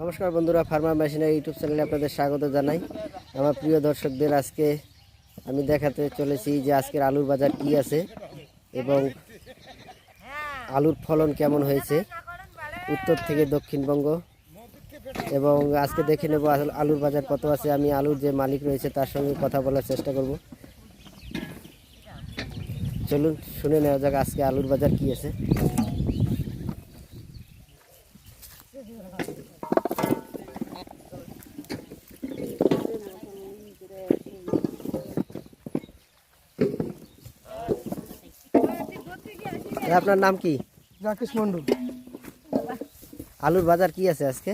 নমস্কার বন্ধুরা, ফার্মার মেশিনের ইউটিউব চ্যানেলে আপনাদের স্বাগত জানাই। আমার প্রিয় দর্শকদের, আজকে আমি দেখাতে চলেছি যে আজকের আলুর বাজার কি আছে এবং আলুর ফলন কেমন হয়েছে উত্তর থেকে দক্ষিণবঙ্গ। এবং আজকে দেখে নেব আল- আলুর বাজার কত আছে, আমি আলুর যে মালিক রয়েছে তার সঙ্গে কথা বলার চেষ্টা করব। চলুন, শুনে নেওয়া যাক আজকে আলুর বাজার কি আছে। আপনার নাম কি? রাকেশ মন্ডল আলুর বাজার কি আছে আজকে?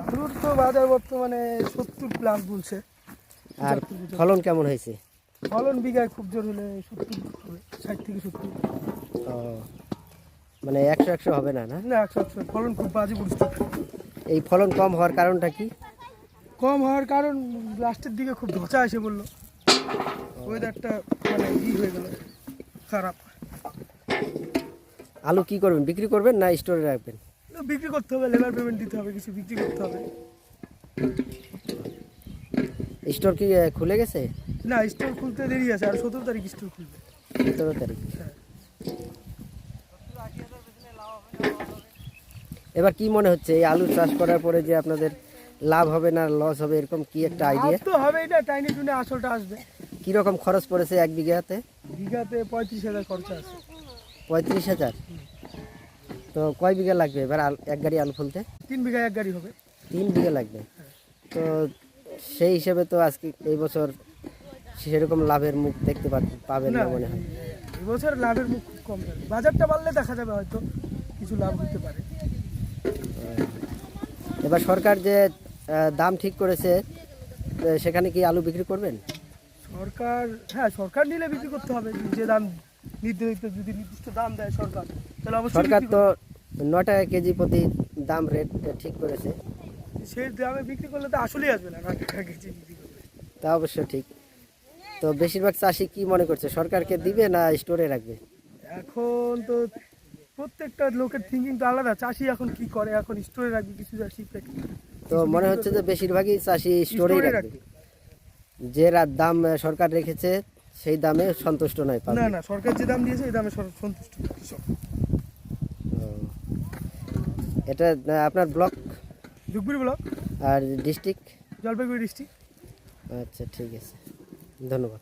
আলুর তো বাজার বর্তমানে সত্তর প্লাস বলছে। আর ফলন কেমন হয়েছে? ফলন বিঘায় খুব জোর হলে সত্তর ষাট থেকে সত্তর। ও মানে একশো একশো হবে না না? না একশো একশো। ফলন খুব বাজে পরিস্থিতি। এই ফলন কম হওয়ার কারণটা কি? কম হওয়ার কারণ লাস্টের দিকে খুব ধচা এসে বলল ওয়েদারটা মানে ই হয়ে গেল খারাপ। আলু কি করবেন? বিক্রি করবেন না স্টোরে রাখবেন? বিক্রি করতে হবে লেবার পেমেন্ট দিতে হবে কিছু বিক্রি করতে হবে। স্টোর কি খুলে গেছে? না স্টোর খুলতে দেরি আছে আর সতেরো তারিখ স্টোর খুলবে। সতেরো তারিখ। এবার কি মনে হচ্ছে এই আলু চাষ করার পরে যে আপনাদের লাভ হবে না লস হবে এরকম কি একটা আইডিয়া তো হবেই না টাইনে টুনে আসলটা আসবে। কি রকম খরচ পড়েছে এক বিঘাতে? বিঘাতে পঁয়ত্রিশ হাজার খরচা আছে। পঁয়ত্রিশ হাজার। তো কয় বিঘা লাগবে এবার এক গাড়ি আলু ফুলতে? তিন বিঘা এক গাড়ি হবে। তিন বিঘা লাগবে। তো সেই হিসেবে তো আজকে এই বছর সেরকম লাভের মুখ দেখতে পাবেন না মনে হয়। এবছর লাভের মুখ খুব কম যাবে বাজারটা বাড়লে দেখা যাবে হয়তো কিছু লাভ হতে পারে। এবার সরকার যে দাম ঠিক করেছে সেখানে কি আলু বিক্রি করবেন? সরকার হ্যাঁ সরকার নিলে বিক্রি করতে হবে। যে দাম নির্ধারিত যদি নির্দিষ্ট দাম দেয় সরকার তাহলে অবশ্যই সরকার তো ন টাকা কেজি প্রতি দাম রেট ঠিক করেছে। সেই দামে বিক্রি করলে তো আসলেই আসবে না নয় টাকা কেজি বিক্রি করলে তা অবশ্য ঠিক। তো বেশিরভাগ চাষি কি মনে করছে সরকারকে দিবে না স্টোরে রাখবে? এখন তো প্রত্যেকটা লোকের থিঙ্কিং তো আলাদা চাষি এখন কি করে এখন স্টোরে রাখবে কিছু চাষি? তো মনে হচ্ছে যে বেশিরভাগই চাষি স্টোরে রাখবে। যে দাম সরকার রেখেছে সেই দামে সন্তুষ্ট নয় না না সরকার যে দাম দিয়েছে এই দামে সন্তুষ্ট কৃষক এটা আপনার ব্লক? ধুপগুড়ি ব্লক? আর ডিস্ট্রিক্ট? জলপাইগুড়ি ডিস্ট্রিক্ট। আচ্ছা ঠিক আছে। ধন্যবাদ।